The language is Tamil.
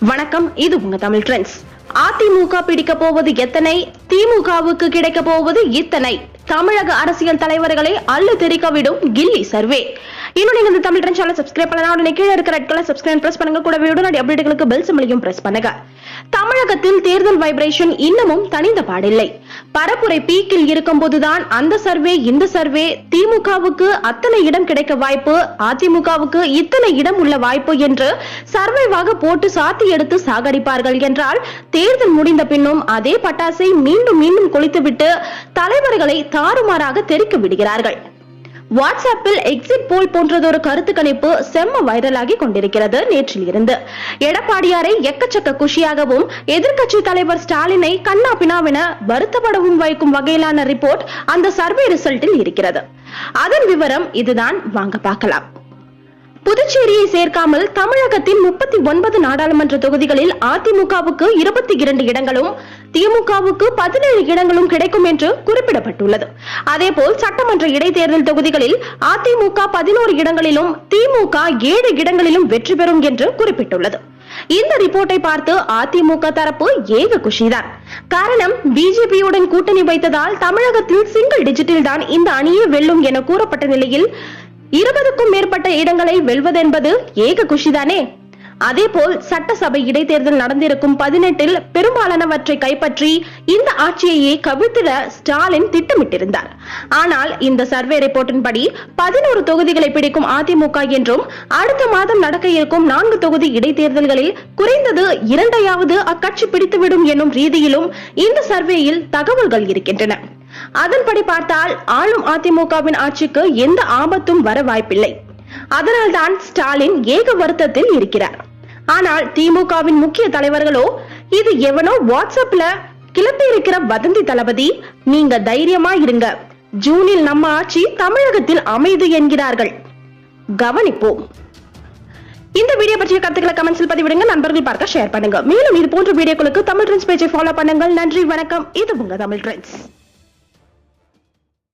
வணக்கம் இது உங்க தமிழ் ட்ரெண்ட்ஸ் அதிமுக பிடிக்க போவது எத்தனை? திமுகவுக்கு கிடைக்க போவது இத்தனை? தமிழக அரசியல் தலைவர்களை அள்ளு தெரிக்க விடும் கில்லி சர்வே. இன்னும் நீங்க இந்த தமிழ் ட்ரெண்ட் சேனல் சப்ஸ்கிரைப் பண்ணலாம் உடனே கீழே இருக்கிற ரெட் கலர் சப்ஸ்கிரைப் பிரஸ் பண்ணுங்க. கூடவே உடனடி அப்டேட்டுகளுக்கு பெல் சிம்பளையும் பிரஸ் பண்ணுங்க. தமிழகத்தில் தேர்தல் வைப்ரேஷன் இன்னமும் தனிந்த பாடில்லை. பரப்புரை பீக்கில் இருக்கும்போதுதான் அந்த சர்வே இந்த சர்வே திமுகவுக்கு அத்தனை இடம் கிடைக்க வாய்ப்பு அதிமுகவுக்கு இத்தனை இடம் உள்ள வாய்ப்பு என்று சர்வேவாக போட்டு சாத்தி எடுத்து சாகடிப்பார்கள் என்றால் தேர்தல் முடிந்த பின்னும் அதே பட்டாசை மீண்டும் மீண்டும் கொளித்துவிட்டு தலைவர்களை தாறுமாறாக தெறிக்க விடுகிறார்கள். வாட்ஸ்அப்பில் எக்ஸிட் போல் போன்றதொரு கருத்து கணிப்பு செம்ம வைரலாகி கொண்டிருக்கிறது நேற்றில் இருந்து எடப்பாடியாரை எக்கச்சக்க குஷியாகவும் எதிர்க்கட்சி தலைவர் ஸ்டாலினை கண்ணா பினாவென வருத்தப்படவும் வைக்கும் வகையிலான ரிப்போர்ட் அந்த சர்வே ரிசல்ட்டில் இருக்கிறது. அதன் விவரம் இதுதான். வாங்க பார்க்கலாம். புதுச்சேரியை சேர்க்காமல் தமிழகத்தின் முப்பத்தி ஒன்பது நாடாளுமன்ற தொகுதிகளில் அதிமுகவுக்கு இருபத்தி இரண்டு இடங்களும் திமுகவுக்கு பதினேழு இடங்களும் கிடைக்கும் என்று குறிப்பிடப்பட்டுள்ளது. அதேபோல் சட்டமன்ற இடைத்தேர்தல் தொகுதிகளில் அதிமுக பதினோரு இடங்களிலும் திமுக ஏழு இடங்களிலும் வெற்றி பெறும் என்று குறிப்பிட்டுள்ளது. இந்த ரிப்போர்ட்டை பார்த்து அதிமுக தரப்பு ஏக குஷிதான். காரணம் பிஜேபியுடன் கூட்டணி வைத்ததால் தமிழகத்தில் சிங்கிள் டிஜிட்டில் தான் இந்த அணியே வெல்லும் என கூறப்பட்ட நிலையில் இருபதுக்கும் மேற்பட்ட இடங்களை வெல்வதென்பது ஏக குஷிதானே. அதேபோல் சட்டசபை இடைத்தேர்தல் நடந்திருக்கும் பதினெட்டில் பெரும்பாலானவற்றை கைப்பற்றி இந்த ஆட்சியையே கவிழ்த்திட ஸ்டாலின் திட்டமிட்டிருந்தார். ஆனால் இந்த சர்வே ரிப்போர்ட்டின்படி பதினோரு தொகுதிகளை பிடிக்கும் அதிமுக என்றும் அடுத்த மாதம் நடக்க இருக்கும் நான்கு தொகுதி இடைத்தேர்தல்களில் குறைந்தது இரண்டையாவது அக்கட்சி பிடித்துவிடும் என்னும் ரீதியிலும் இந்த சர்வேயில் தகவல்கள் இருக்கின்றன. அதன்படி பார்த்தால் ஆளும் அதிமுகவின் ஆட்சிக்கு எந்த ஆபத்தும் வர வாய்ப்பில்லை. அதனால்தான் ஸ்டாலின் ஏக வருத்தத்தில் இருக்கிறார். ஆனால் திமுகவின் முக்கிய தலைவர்களோ இது எவனோ வாட்ஸ்அப்ல கிளப்பி இருக்கிற வதந்தி தளபதி நீங்க தைரியமா இருங்க. ஜூனில் நம்ம ஆட்சி தமிழகத்தில் அமைது என்கிறார்கள். கவனிப்போம். இந்த வீடியோ பற்றிய கருத்துக்களை கமெண்ட்ஸில் பதிவிடுங்க நண்பர்கள் பார்க்க ஷேர் பண்ணுங்க. மேலும் இது போன்ற வீடியோக்களுக்கு தமிழ் ட்ரெண்ட்ஸ் பேஜை ஃபாலோ பண்ணுங்கள். நன்றி வணக்கம். இது உங்க தமிழ் ட்ரெண்ட்ஸ்